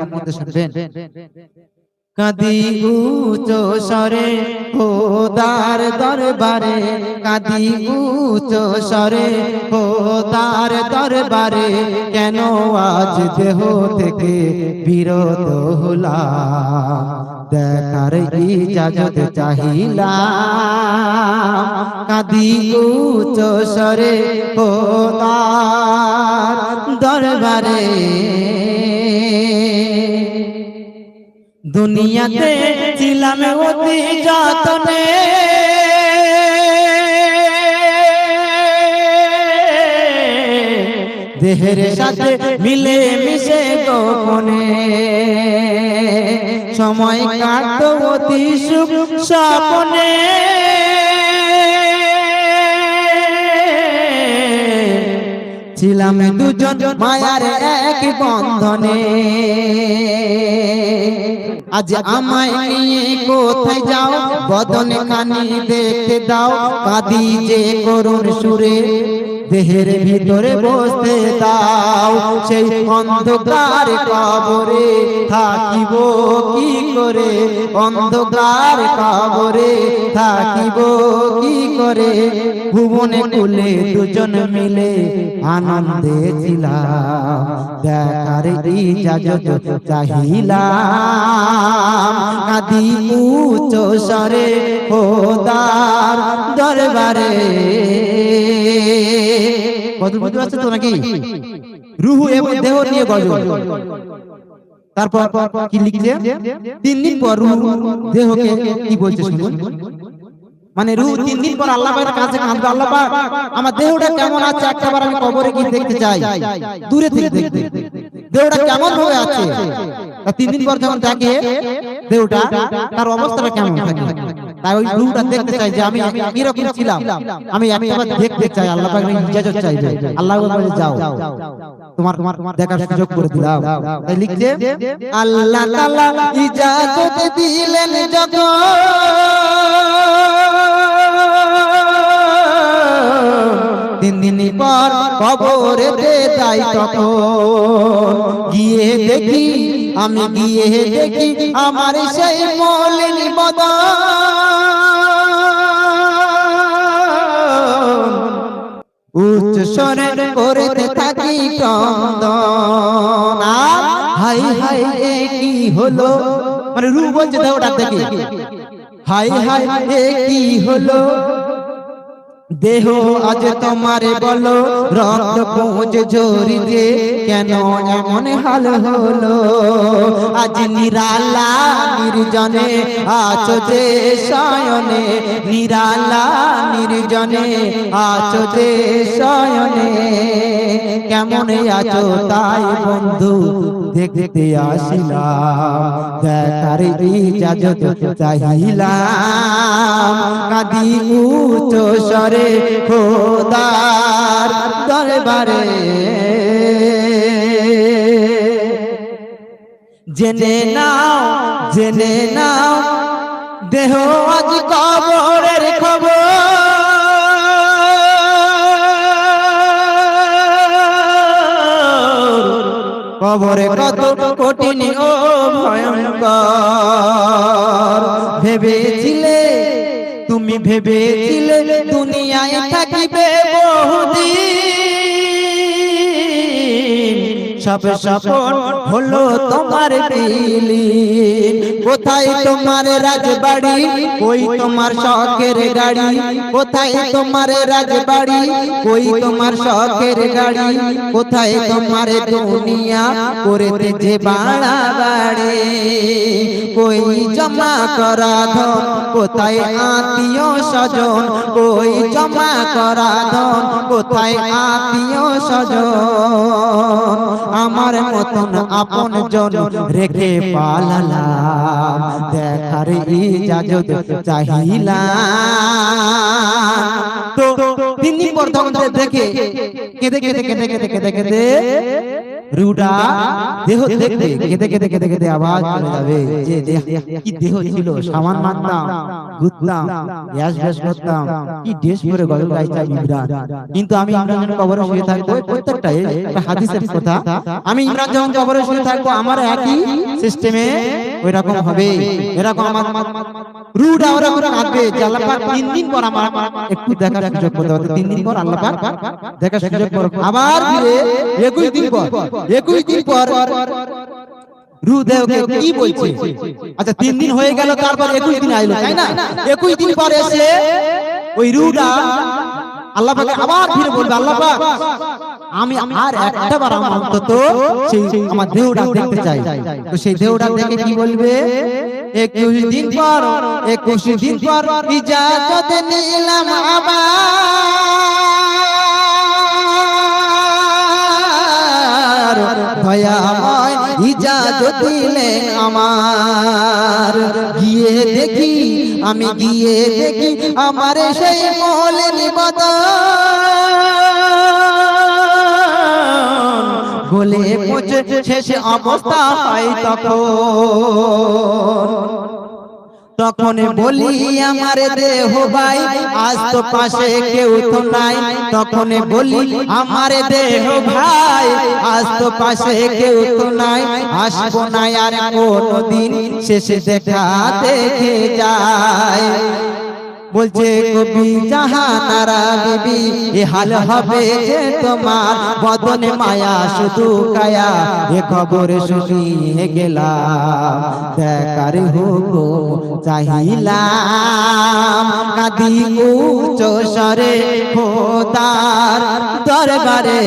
আপনার মধ্যে শুনবেন। কাদি উচ্চ স্বরে খোদার দরবারে। কাদি উচ্চ স্বরে খোদার দরবারে। কেন আজ দেহ থেকে বিরত হলাম? দেখার ইজাজত চাহিলাম। কাদি উচ্চ স্বরে খোদার দরবারে। দুনিয়াতে ছিলাম অতি যতনে। দেহের সাথে মিলে মিশে গোপনে। সময় কাটত অতি সুখ স্বপনে। ছিলাম দুজন মায়ার এক বন্ধনে। আজ আমায় নিয়ে কোথায় যাও? বদন কানি দেখতে দাও। কাদি যে করুন সুরে। দেহের ভিতরে বসতে দাও। সেই অন্ধকার কবরে থাকিব কি করে? অন্ধকার কবরে থাকিব কি করে? ভুবনে কুলে দুজন মিলে আনন্দে ছিলাম। দেখার ইজাজত চাহিলাম। কাদি উচ্চ স্বরে খোদার দরবারে। বুঝতে তো নাকি? রুহু এবং দেহ নিয়ে গজল। তারপর কি লিখছে? তিন দিন পর রুহু দেহকে কি বলছে মানে রুহ তিন দিন পর আল্লাহ কাছে কাঁদবে। আল্লাহ আমার দেহটা কেমন আছে? একটাবার আমি কবরে গিয়ে দেখতে চাই। দূরে থেকে দেখতে দেহটা কেমন ভাবে আছে? তিন দিন পর যখন দেখে দেহটা তার অবস্থাটা কেমন থাকে? তাই ওই রুহটা দেখতে চাই যে আমি কীরকম ছিলাম আমি একবার দেখতে চাই আল্লাহ পাক ইজাজত চাইবে আল্লাহ বলে যাও। তোমার তোমার তোমার দেখার সুযোগ করে দিলাম। তাই লিখছে আল্লাহ তাআলা ইজাজত দিলেন যখন তিন দিন পর কবরেতে যাই তখন গিয়ে দেখি আমি গিয়ে দেখি আমার সেই মলিন উচ্চ স্বরে করতে থাকি ক্রন্দন হাই হাই এ কি হলো? মানে রু বলছে দেখে হাই হাই এ কি হলো? দেহ আজ তোমারে বলো, রক্ত পৌঁছ ঝরিতে কেন এমন হাল হলো? আজ নিরালা নির্জনে আছো যে শয়নে, নিরালা নির্জনে আছো যে শয়নে। কেমন আছো তাই বন্ধু? দেখতে আসিলাম। দেখার ইজাজত চাহিলাম। কাদি উচ্চ স্বরে খোদার দরবারে। জেনে নাও জেনে নাও দেহ আজ কবরের কবরে কত কঠিন ও ভয়ঙ্কর। ভেবেছিলে? তুমি ভেবেছিলে দুনিয়ায় থাকিবে বহুদিন। সব সপন হলো তোমার বিলীন কোথায় তোমার রাজবাড়ি? কই তোমার শখের গাড়ি? কোথায় তোমার রাজবাড়ি? কই তোমার শখের গাড়ি? কোথায় তোমার দুনিয়া? করেতে যে বাড়া বাড়ি। কই জমা করা ধন? কোথায় আত্মীয় স্বজন? কই জমা করা ধন? কোথায় আত্মীয় স্বজন? আমার মতন আপন জন রেখে পালালাম। দেখার ইজাজত চাহিলাম। তো তিনি প্রথম দেখে কেঁদে কেঁদে কেঁদে কেঁদে কেঁদে কেঁদে রুটা দেহ আবার চলে যাবে। যে কি দেহ ছিল? সামান মানতাম গ্যাস করতাম কি ড্রেস পরে গজল গাইতাম ইমরান কিন্তু আমি ইমরান যখন কবরে শুয়ে থাকব। প্রত্যেকটা হাদিসের কথা। আমি ইমরান যখন কবরে শুয়ে থাকব। আমার একই সিস্টেমে ওই রকম হবে। এরকম আমার রুটা ওরকম কাঁদবে। যে আল্লাহ পাক তিন দিন পর আমার একটু দেখার সুযোগ করতে হবে তিন দিন পর আল্লাহ পাক দেখার সুযোগ পর আবার ফিরে একুশ দিন পর একুশ দিন পর রু দেহকে কি বলছে? আচ্ছা তিন দিন হয়ে গেল তারপর একুশ দিন আইলো তাই না? একুশ দিন পর এসে ওই রুটা আল্লাহ পাকে আবার ফিরে বলবে আল্লাহ পাক আমি আর একটা বার আমার অন্তত সেই আমার দেহটা দেখতে চাই। তো সেই দেহটা দেখে কি বলবে? একুশ দিন পর একুশ দিন পর ইজাজত নিলাম আবার। ভয়াময় ইজাজত দিলেন আমার। গিয়ে দেখি আমি গিয়ে দেখি আমার সেই মলের বদন বলে পৌঁছে শেষে অবস্থা হয় তখন। তখন বলি, আমার দেহ ভাই, আজ তো পাশে কেউ তো নাই। তখন বলি, আমার দেহ ভাই, আজ তো পাশে কেউ তো নাই। আসব না আর কোনদিন শেষে দেখা দেখে যায় বলছে কবি জাহানারা বিবি এ হাল হবে যে তোমার বদনে মায়া শুধু কায়া। এ খবর শুনিয়ে গেলাম। দেখার হুকুম চাহিলাম। কাদি উচ্চ স্বরে খোদার দরবারে।